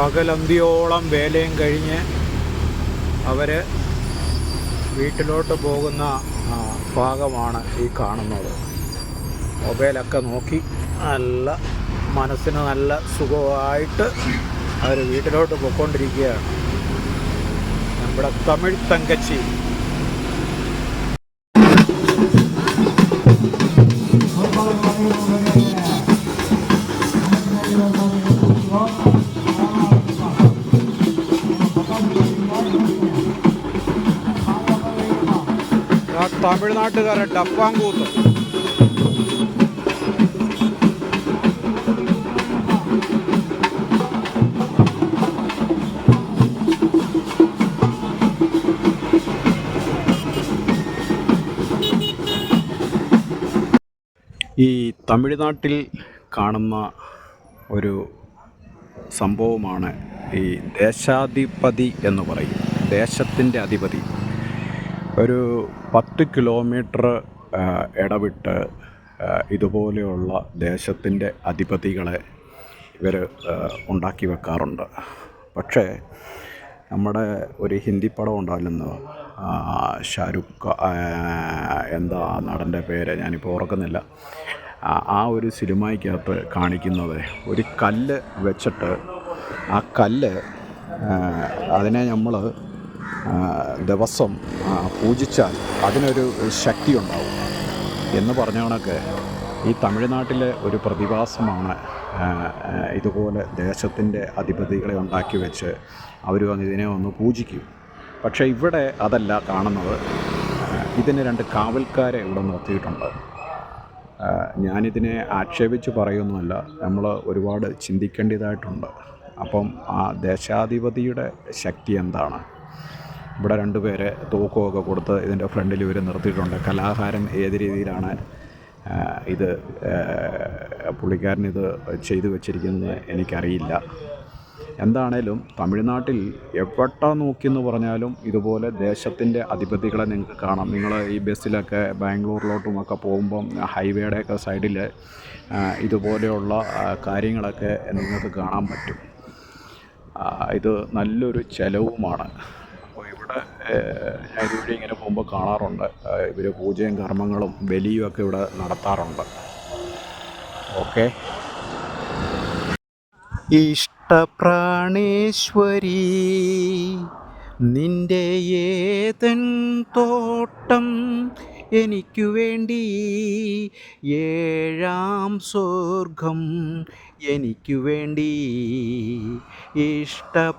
പകലന്തിയോളം വേലയും കഴിഞ്ഞ് അവർ വീട്ടിലോട്ട് പോകുന്ന ഭാഗമാണ് ഈ കാണുന്നത്. മൊബൈലൊക്കെ നോക്കി നല്ല മനസ്സിന് നല്ല സുഖമായിട്ട് അവർ വീട്ടിലോട്ട് പോയിക്കൊണ്ടിരിക്കുകയാണ്. നമ്മുടെ തമിഴ് തങ്കച്ചി. തമിഴ്നാട്ടുകാരെ ഡപ്പാങ്കൂത്ത് ഈ തമിഴ്നാട്ടിൽ കാണുന്ന ഒരു സംഭവമാണ് ഈ ദേശാധിപതി എന്ന് പറയും. ദേശത്തിന്റെ അധിപതി. ഒരു പത്ത് കിലോമീറ്റർ ഇടവിട്ട് ഇതുപോലെയുള്ള ദേശത്തിന്റെ അധിപതികളെ ഇവർ ഉണ്ടാക്കി വെക്കാറുണ്ട്. പക്ഷേ നമ്മുടെ ഒരു ഹിന്ദി പടം ഉണ്ടായിരുന്നു. ഷാരുഖ് എന്താ നടന്റെ പേര് ഞാനിപ്പോൾ ഓർക്കുന്നില്ല. ആ ഒരു സിനിമയ്ക്കകത്ത് കാണിക്കുന്നത് ഒരു കല്ല് വെച്ചിട്ട് ആ കല്ല് അതിനെ നമ്മൾ ദിവസം പൂജിച്ചാൽ അതിനൊരു ശക്തി ഉണ്ടാവും എന്ന് പറഞ്ഞ കണക്ക് ഈ തമിഴ്നാട്ടിലെ ഒരു പ്രതിഭാസമാണ് ഇതുപോലെ ദേശത്തിന്റെ അധിപതികളെ ഉണ്ടാക്കി വെച്ച് അവർ വന്ന് ഇതിനെ ഒന്ന് പൂജിക്കും. പക്ഷേ ഇവിടെ അതല്ല കാണുന്നത്. ഇതിന് രണ്ട് കാവൽക്കാരെ ഇവിടെ നിർത്തിയിട്ടുണ്ട്. ഞാനിതിനെ ആക്ഷേപിച്ച് പറയുന്നതല്ല നമ്മൾ ഒരുപാട് ചിന്തിക്കേണ്ടതായിട്ടുണ്ട്. അപ്പം ആ ദേശാധിപതിയുടെ ശക്തി എന്താണ്? ഇവിടെ രണ്ടുപേരെ തൂക്കമൊക്കെ കൊടുത്ത് ഇതിന്റെ ഫ്രണ്ടിൽ ഇവർ നിർത്തിയിട്ടുണ്ട്. കലാഹാരം ഏത് രീതിയിലാണ് ഇത് പുള്ളിക്കാരനിത് ചെയ്തു വച്ചിരിക്കുന്നത് എനിക്കറിയില്ല. എന്താണേലും തമിഴ്നാട്ടിൽ എവിടെ നോക്കിയെന്ന് പറഞ്ഞാലും ഇതുപോലെ ദേശത്തിന്റെ അധിപതികളെ നിങ്ങൾക്ക് കാണാം. നിങ്ങൾ ഈ ബസ്സിലൊക്കെ ബാംഗ്ലൂരിലോട്ടുമൊക്കെ പോകുമ്പം ഹൈവേയുടെയൊക്കെ സൈഡിൽ ഇതുപോലെയുള്ള കാര്യങ്ങളൊക്കെ നിങ്ങൾക്ക് കാണാൻ പറ്റും. ഇത് നല്ലൊരു ചെലവുമാണ്. ഞാൻ ഇതുവഴി ഇങ്ങനെ പോകുമ്പോൾ കാണാറുണ്ട്. ഇവർ പൂജയും കർമ്മങ്ങളും ബലിയും ഒക്കെ ഇവിടെ നടത്താറുണ്ട്. ഓക്കെ. ഇഷ്ടപ്രാണേശ്വരി നിന്റെ ഏതൻ തോട്ടം എനിക്കു വേണ്ടി ഏഴാം സ്വർഗം എനിക്കു വേണ്ടി ഇഷ്ടപ്രാണേശ്വരി.